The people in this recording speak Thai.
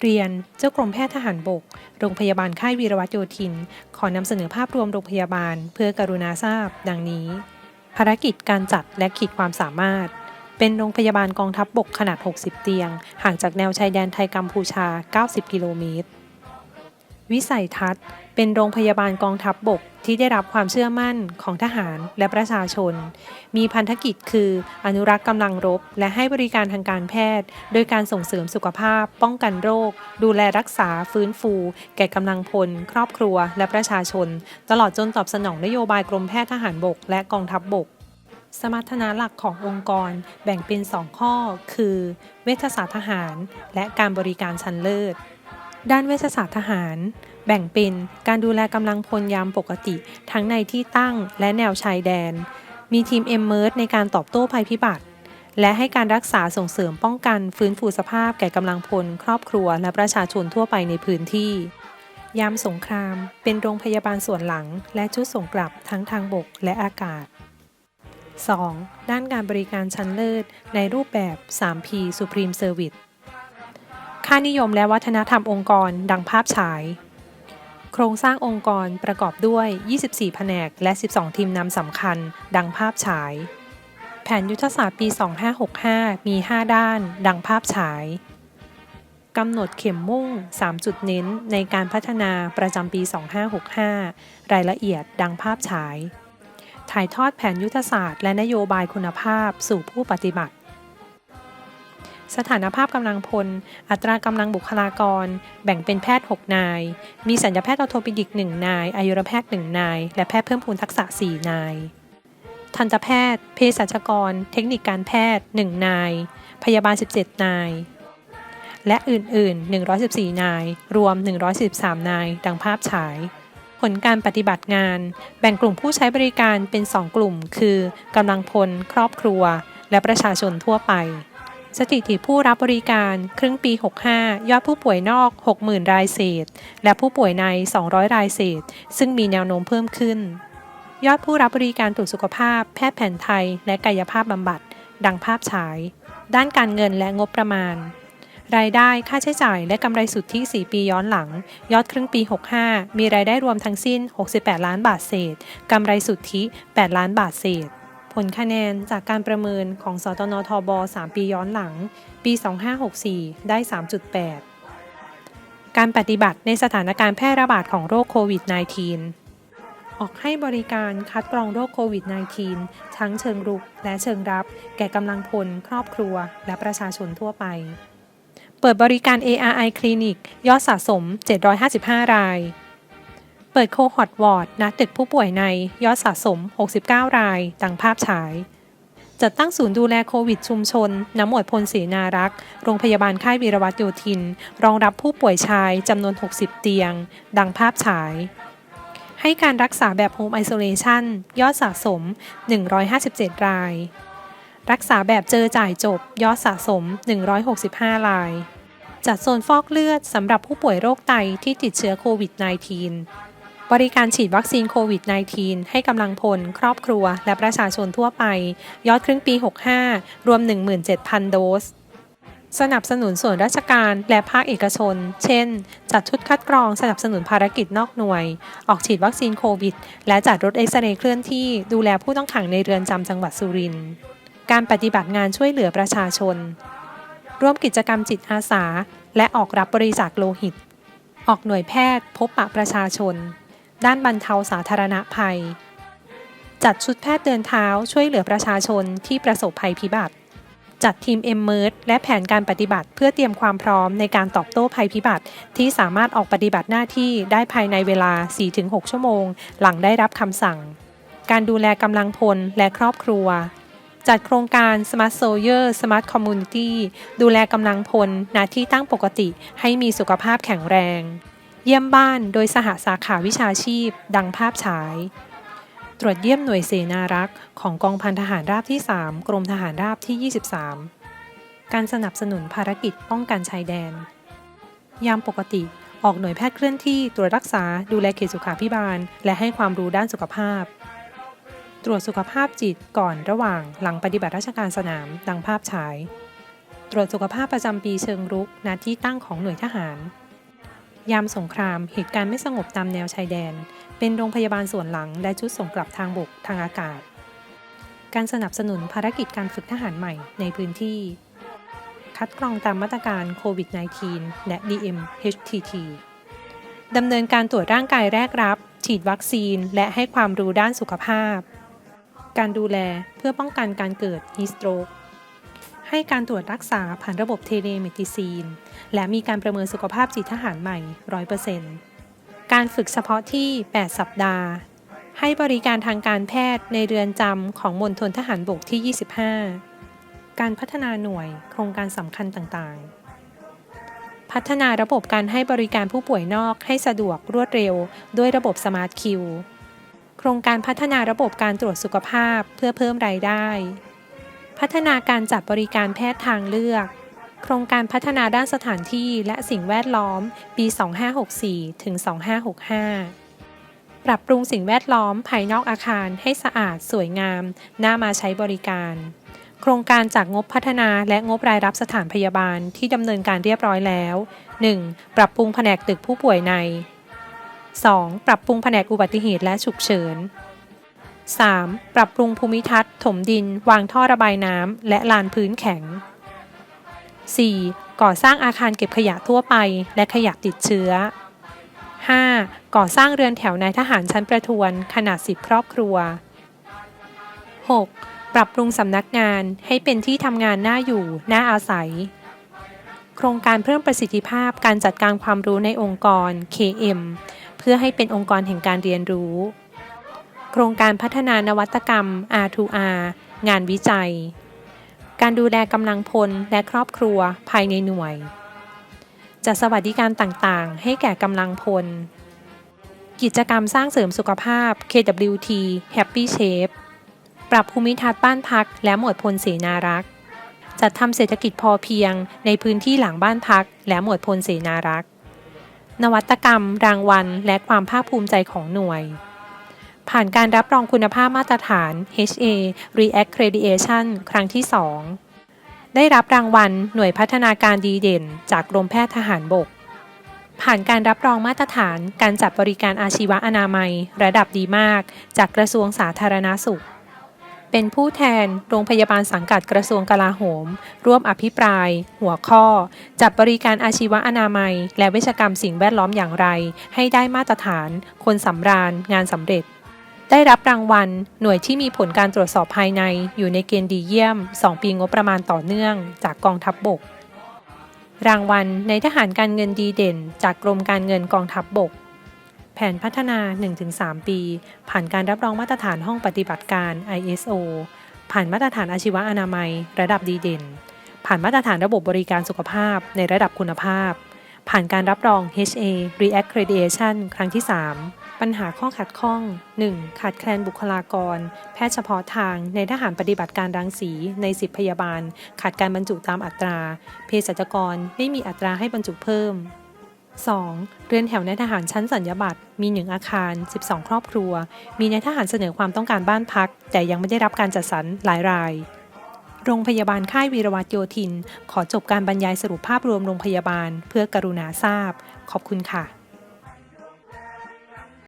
เรียนเจ้ากรมแพทย์ทหารบก โรงพยาบาลค่ายวีรวัตโยธิน ขอนำเสนอภาพรวมโรงพยาบาล เพื่อกรุณาทราบ ดังนี้ ภารกิจการจัดและขีดความสามารถ เป็นโรงพยาบาลกองทัพบบกขนาด 60 เตียง ห่างจากแนวชายแดนไทยกัมพูชา 90 กิโลเมตร วิสัยทัศน์ เป็นโรงพยาบาลกองทัพบบกที่ได้รับความเชื่อมั่นของทหารและประชาชน มีพันธกิจคืออนุรักษ์กำลังรบ และให้บริการทางการแพทย์ โดยการส่งเสริมสุขภาพ ป้องกันโรค ดูแลรักษาฟื้นฟู แก่กำลังพล ครอบครัว และประชาชน ตลอดจนตอบสนองนโยบายกรมแพทย์ทหารบก และกองทัพบบกสมรรถนะหลักขององค์กรแบ่งเป็น 2 ข้อ คือ เวชศาสตร์ทหาร และการบริการชั้นเลิศ ด้านเวชศาสตร์ทหาร แบ่งเป็นการดูแลกำลังพลยามปกติ ทั้งในที่ตั้งและแนวชายแดน มีทีมเอ็มเมิร์ในการตอบโต้ภัยพิบัติ และให้การรักษาส่งเสริมป้องกันฟื้นฟูสภาพแก่กำลังพล ครอบครัว และประชาชนทั่วไปในพื้นที่ ยามสงคราม เป็นโรงพยาบาลส่วนหลัง และชุดส่งกลับทั้งทางบกและอากาศ 2. ด้านการบริการชั้นเลิศ ในรูปแบบ 3P Supreme Service ค่านิยมและวัฒนธรรมองค์กรดังภาพฉาย โครงสร้างองค์กรประกอบด้วย 24 แผนกและ 12 ทีมนำสำคัญ ดังภาพฉาย แผนยุทธศาสตร์ปี 2565 มี 5 ด้าน ดังภาพฉายกำหนดเข็มมุ่ง 3 จุดเน้นในการพัฒนาประจำปี 2565 รายละเอียดดังภาพฉาย ถ่ายทอดแผนยุทธศาสตร์และนโยบายคุณภาพสู่ผู้ปฏิบัติ สถานภาพกำลังพล อัตรากำลังบุคลากร แบ่งเป็นแพทย์ 6 นาย มีสัญญาแพทย์ออโทปิดิก 1 นาย อายุรแพทย์ 1 นาย และแพทย์เพิ่มพูนทักษะ 4 นาย ทันตแพทย์ เภสัชกร เทคนิคการแพทย์ 1 นาย พยาบาล 17 นาย และอื่นๆ 114 นาย รวม 113 นาย ดังภาพฉาย ผลการปฏิบัติงาน แบ่งกลุ่มผู้ใช้บริการเป็น 2 กลุ่ม คือกำลังพล ครอบครัว และประชาชนทั่วไป สถิติผู้รับบริการครึ่งปี 65 ยอดผู้ป่วยนอก 60,000 รายเศษ และผู้ป่วยใน 200 รายเศษ ซึ่งมีแนวโน้มเพิ่มขึ้น ยอดผู้รับบริการตรวจสุขภาพ แพทย์แผนไทย และกายภาพบำบัด ดังภาพฉาย ด้านการเงินและงบประมาณ รายได้ค่าใช้จ่ายและกำไรสุทธิ 4 ปีย้อนหลัง ยอดครึ่งปี 65 มีรายได้รวมทั้งสิ้น 68 ล้านบาทเศษ กำไรสุทธิ 8 ล้านบาทเศษ ผลคะแนนจากการประเมินของสตนทบ 3 ปีย้อนหลัง ปี 2564 ได้ 3.8 การปฏิบัติในสถานการณ์แพร่ระบาดของโรคโควิด -19 ออกให้บริการคัดกรองโรคโควิด -19 ทั้งเชิงรุกและเชิงรับ แก่กำลังพล ครอบครัว และประชาชนทั่วไป เปิดบริการ ARI คลินิก ยอดสะสม 755 ราย เปิดโคฮอตวอร์ดณตึกผู้ป่วยในยอดสะสม 69 รายดังภาพฉาย จัดตั้งศูนย์ดูแลโควิดชุมชนน้ำหมวดพลศรีนารักษ์โรงพยาบาลค่ายวีรวัตโยธิน รองรับผู้ป่วยชายจำนวน 60 เตียง ดังภาพฉาย ให้การรักษาแบบโฮมไอโซเลชันยอดสะสม 157 ราย รักษาแบบเจอจ่ายจบยอดสะสม 165 รายจัดโซนฟอกเลือดสำหรับผู้ป่วยโรคไตที่ติดเชื้อโควิด -19 บริการฉีดวัคซีนโควิด -19 ให้กำลังพล ครอบครัว และประชาชนทั่วไป ยอดครึ่งปี 65 รวม 17,000 โดส สนับสนุนส่วนราชการและภาคเอกชน เช่น จัดชุดคัดกรองสนับสนุนภารกิจนอกหน่วย ออกฉีดวัคซีนโควิด และจัดรถเอ็กซเรย์เคลื่อนที่ดูแลผู้ต้องขังในเรือนจำจังหวัดสุรินทร์การปฏิบัติงานช่วยเหลือประชาชน ร่วมกิจกรรมจิตอาสา และออกรับบริจาคโลหิต ออกหน่วยแพทย์พบปะประชาชน ด้านบรรเทาสาธารณภัย จัดชุดแพทย์เดินเท้าช่วยเหลือประชาชนที่ประสบภัยพิบัติ จัดทีม m อ็มและแผนการปฏิบัติเพื่อเตรียมความพร้อมในการตอบโต้ภัยพิบัติ ที่สามารถออกปฏิบัติหน้าที่ได้ภายในเวลา 4-6 ชั่วโมง หลังได้รับคำสั่ง การดูแลกำลังพลและครอบครัวจัดโครงการ Smart Soldier Smart Community ดูแลกำลังพลณที่ตั้งปกติให้มีสุขภาพแข็งแรง เยี่ยมบ้านโดยสหสาขาวิชาชีพ ดังภาพฉาย ตรวจเยี่ยมหน่วยเสนารักษ์ของกองพันทหารราบที่ 3 กรมทหารราบที่ 23 การสนับสนุนภารกิจป้องกันชายแดน ยามปกติออกหน่วยแพทย์เคลื่อนที่ตรวจรักษาดูแลเขตสุขาพิบาล และให้ความรู้ด้านสุขภาพ ตรวจสุขภาพจิตก่อนระหว่างหลังปฏิบัติราชการสนามดังภาพฉาย ตรวจสุขภาพประจำปีเชิงรุกณที่ตั้งของหน่วยทหาร ยามสงคราม เหตุการณ์ไม่สงบตามแนวชายแดน เป็นโรงพยาบาลส่วนหลัง และชุดส่งกลับทางบกทางอากาศ การสนับสนุนภารกิจการฝึกทหารใหม่ในพื้นที่ คัดกรองตามมาตรการโควิด -19 และ DMHTT ดำเนินการตรวจร่างกายแรกรับ ฉีดวัคซีน และให้ความรู้ด้านสุขภาพ การดูแลเพื่อป้องกันการเกิดฮีสโตรก ให้การตรวจรักษาผ่านระบบเทเลเมดิซีน และมีการประเมินสุขภาพจิตทหารใหม่ 100%การฝึกเฉพาะที่ 8 สัปดาห์ ให้บริการทางการแพทย์ในเรือนจำของมณฑลทหารบกที่ 25 การพัฒนาหน่วยโครงการสำคัญต่างๆ พัฒนาระบบการให้บริการผู้ป่วยนอกให้สะดวกรวดเร็ว ด้วยระบบสมาร์ทคิวโครงการพัฒนาระบบการตรวจสุขภาพเพื่อเพิ่มรายได้ พัฒนาการจัดบริการแพทย์ทางเลือก โครงการพัฒนาด้านสถานที่และสิ่งแวดล้อม ปี 2564 ถึง 2565 ปรับปรุงสิ่งแวดล้อมภายนอกอาคารให้สะอาด สวยงาม น่ามาใช้บริการ โครงการจากงบพัฒนาและงบรายรับสถานพยาบาลที่ดำเนินการเรียบร้อยแล้ว 1. ปรับปรุงแผนกตึกผู้ป่วยใน 2. ปรับปรุงแผนกอุบัติเหตุและฉุกเฉิน 3. ปรับปรุงภูมิทัศน์ ถมดิน วางท่อระบายน้ำ และลานพื้นแข็ง 4. ก่อสร้างอาคารเก็บขยะทั่วไป และขยะติดเชื้อ 5. ก่อสร้างเรือนแถวนายทหารชั้นประทวน ขนาด 10 ครอบครัว 6. ปรับปรุงสำนักงานให้เป็นที่ทำงานน่าอยู่ น่าอาศัย โครงการเพิ่มประสิทธิภาพการจัดการความรู้ในองค์กร KM เพื่อให้เป็นองค์กรแห่งการเรียนรู้ ครงการพัฒนานวัตกรรม R2R งานวิจัย การดูแลกำลังพลและครอบครัวภายในหน่วย จัดสวัสดิการต่างๆ ให้แก่กำลังพล กิจกรรมสร้างเสริมสุขภาพ KWT Happy Shape ปรับภูมิทัศน์บ้านพัก และหมวดพลเสนารักษ์ จัดทำเศรษฐกิจพอเพียงในพื้นที่หลังบ้านพัก และหมวดพลเสนารักษ์ นวัตกรรม รางวัล และความภาคภูมิใจของหน่วย ผ่านการรับรองคุณภาพมาตรฐาน HA Reaccreditation ครั้งที่ 2 ได้รับรางวัลหน่วยพัฒนาการดีเด่น จากกรมแพทย์ทหารบก ผ่านการรับรองมาตรฐานการจัดบริการอาชีวะอนามัย ระดับดีมาก จากกระทรวงสาธารณาสุข เป็นผู้แทนโรงพยาบาลสังกัดกระทรวงกลาโหม ร่วมอภิปราย หัวข้อ จัดบริการอาชีวะอนามัย และเวชกรรมสิ่งแวดล้อมอย่างไร ให้ได้มาตรฐาน คนสำราญ งานสำเร็จ ได้รับรางวัล หน่วยที่มีผลการตรวจสอบภายในอยู่ในเกณฑ์ดีเยี่ยม 2 ปีงบประมาณต่อเนื่อง จากกองทัพบบก รางวัลในทหารการเงินดีเด่น จากกรมการเงินกองทัพบบก แผนพัฒนา 1-3 ปี ผ่านการรับรองมาตรฐานห้องปฏิบัติการ ISO ผ่านมาตรฐานอาชีวะอนามัย ระดับดีเด่น ผ่านมาตรฐานระบบบริการสุขภาพในระดับคุณภาพ ผ่านการรับรอง HA Reaccreditation ครั้งที่ 3 ปัญหาข้อขัดข้อง 1. ขาดแคลนบุคลากร แพทย์เฉพาะทาง ในทหารปฏิบัติการรังสี ในสิบพยาบาล ขาดการบรรจุตามอัตรา เภสัชกรไม่มีอัตราให้บรรจุเพิ่ม 2. เรือนแถวในทหารชั้นสัญญาบัตร มีหนึ่งอาคาร 12 ครอบครัว มีในทหารเสนอความต้องการบ้านพัก แต่ยังไม่ได้รับการจัดสรรหลายราย โรงพยาบาลค่ายวีรวัตโยธิน ขอจบการบรรยายสรุปภาพรวมโรงพยาบาล เพื่อกรุณาทราบ ขอบคุณค่ะ